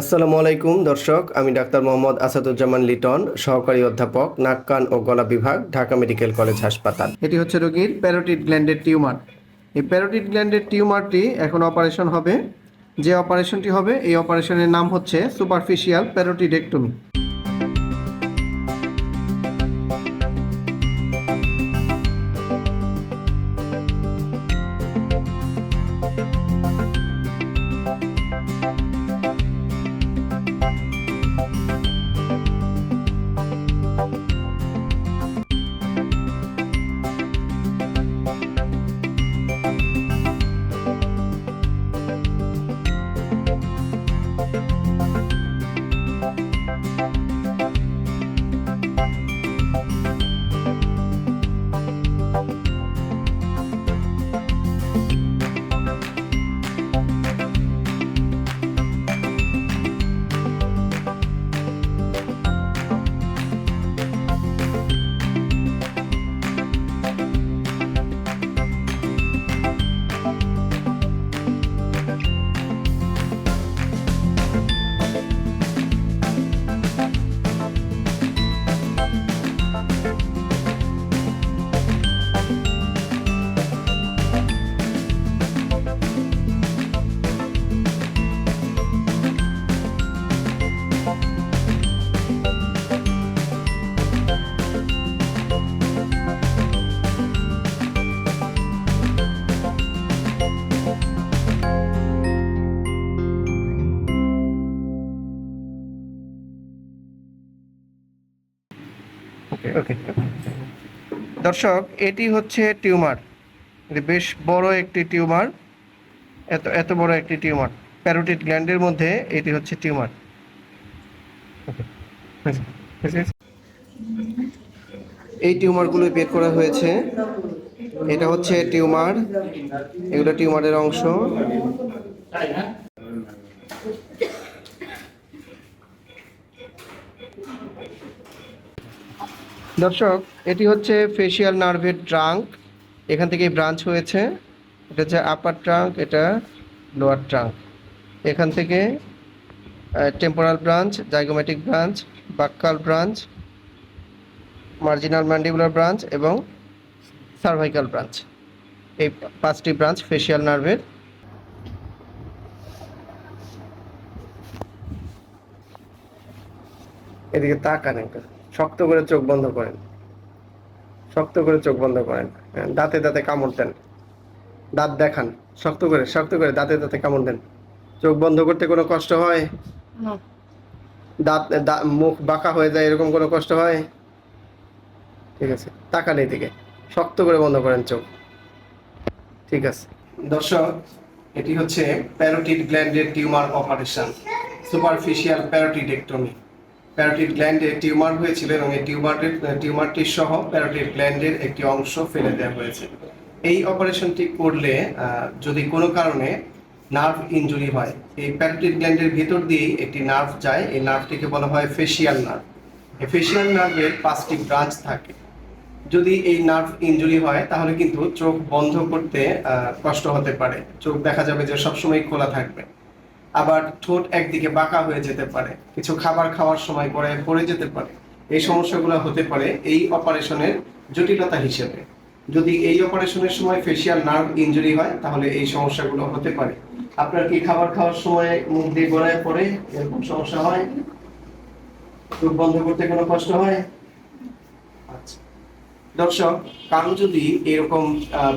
আসসালামু আলাইকুম, দর্শক। আমি ডাক্তার মোহাম্মদ আসাদুজ্জামান লিটন, সহকারী অধ্যাপক, নাক, কান ও গলা বিভাগ, ঢাকা মেডিকেল কলেজ হাসপাতাল। এটি হচ্ছে রোগীর প্যারোটিড গ্ল্যান্ডের টিউমার। এই প্যারোটিড গ্ল্যান্ডের টিউমারটি এখন অপারেশন হবে। যে অপারেশনটি হবে, এই অপারেশনের নাম হচ্ছে সুপারফিশিয়াল প্যারোটিডেক্টমি। ওকে দর্শক এটি হচ্ছে টিউমার। বেশ বড় একটি টিউমার। এত এত বড় একটি টিউমার। প্যারোটিড গ্ল্যান্ডের মধ্যে এটি হচ্ছে টিউমার। এই টিউমারগুলো বের করা হয়েছে। এটা হচ্ছে টিউমার। এগুলো টিউমারের অংশ। দর্শক, এটি হচ্ছে ফেশিয়াল নার্ভের ট্রাঙ্ক এখান থেকে ব্রাঞ্চ হয়েছে। এটা হচ্ছে আপার ট্রাঙ্ক এটা লোয়ার ট্রাঙ্ক এখান থেকে temporal branch zygomatic branch buccal branch marginal mandibular branch এবং সার্ভাইকাল ব্রাঞ্চ এই পাঁচটি ব্রাঞ্চ ফেশিয়াল নার্ভের এদিকে তাকান একটা শক্ত করে চোখ বন্ধ করেন। শক্ত করে চোখ বন্ধ করেন। হ্যাঁ, দাঁতে দাঁতে কামড় দেন। দাঁত দেখান। শক্ত করে শক্ত করে দাঁতে দাঁতে কামড় দেন। চোখ বন্ধ করতে কোনো কষ্ট হয়? দাঁত মুখ বাঁকা হয়ে যায় এরকম কোনো কষ্ট হয়? ঠিক আছে তাকান এদিকে। শক্ত করে বন্ধ করেন চোখ। ঠিক আছে। দর্শক এটি হচ্ছে parotid গ্ল্যান্ডের tumour operation. Superficial parotidectomy. Parotid গ্ল্যান্ডে tumour হয়েছিল এবং এই টিউমারটির টিউমারটি সহ প্যারোটিড গ্ল্যান্ডের একটি অংশ ফেলে দেওয়া হয়েছে। এই অপারেশনটি করলে যদি কোনো কারণে নার্ভ ইনজুরি হয়, এই প্যারোটিড গ্ল্যান্ডের ভিতর দিয়েই একটি নার্ভ যায়। এই নার্ভটিকে বলা হয় ফেশিয়াল নার্ভ এই ফেশিয়াল নার্ভের পাঁচটি ব্রাঞ্চ থাকে। যদি এই নার্ভ ইনজুরি হয়, তাহলে কিন্তু চোখ বন্ধ করতে কষ্ট হতে পারে। চোখ দেখা যাবে যে সবসময় খোলা থাকবে। আবার ঠোঁট একদিকে বাঁকা হয়ে যেতে পারে। কিছু খাবার খাওয়ার সময় পরে পড়ে যেতে পারে। এই সমস্যাগুলো হতে পারে এই অপারেশনের জটিলতা হিসেবে। যদি এই অপারেশনের সময় ফেসিয়াল নার্ভ ইঞ্জুরি হয়, তাহলে এই সমস্যাগুলো হতে পারে। আপনার কি খাবার খাওয়ার সময় মুখ দিয়ে গড়ায় পড়ে এরকম সমস্যা হয়? চোখ বন্ধ করতে কোনো কষ্ট হয়? দর্শক, কারও যদি এরকম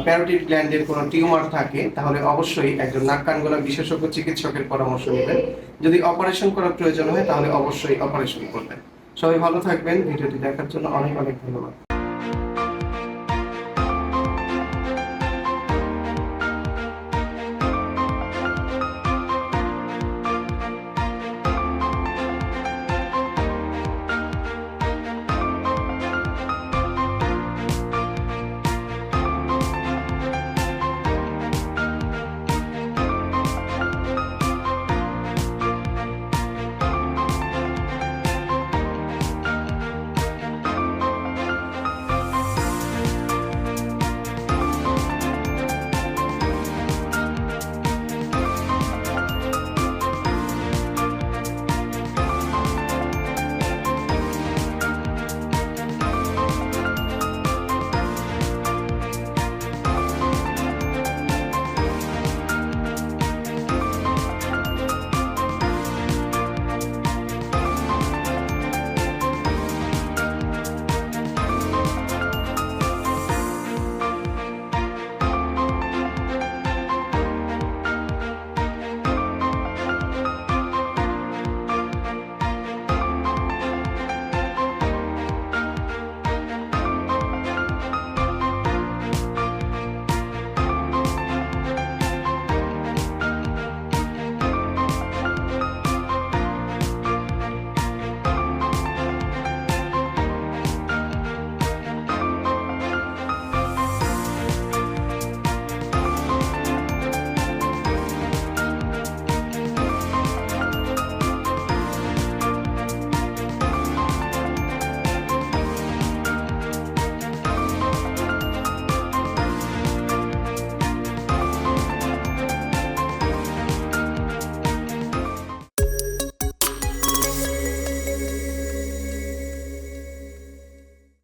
প্যারোটিড গ্ল্যান্ডের কোনো টিউমার থাকে, তাহলে অবশ্যই একজন নাক কান গলা বিশেষজ্ঞ চিকিৎসকের পরামর্শ নেবেন। যদি অপারেশন করার প্রয়োজন হয়, তাহলে অবশ্যই অপারেশন করবেন। সবাই ভালো থাকবেন। ভিডিওটি দেখার জন্য অনেক অনেক ধন্যবাদ।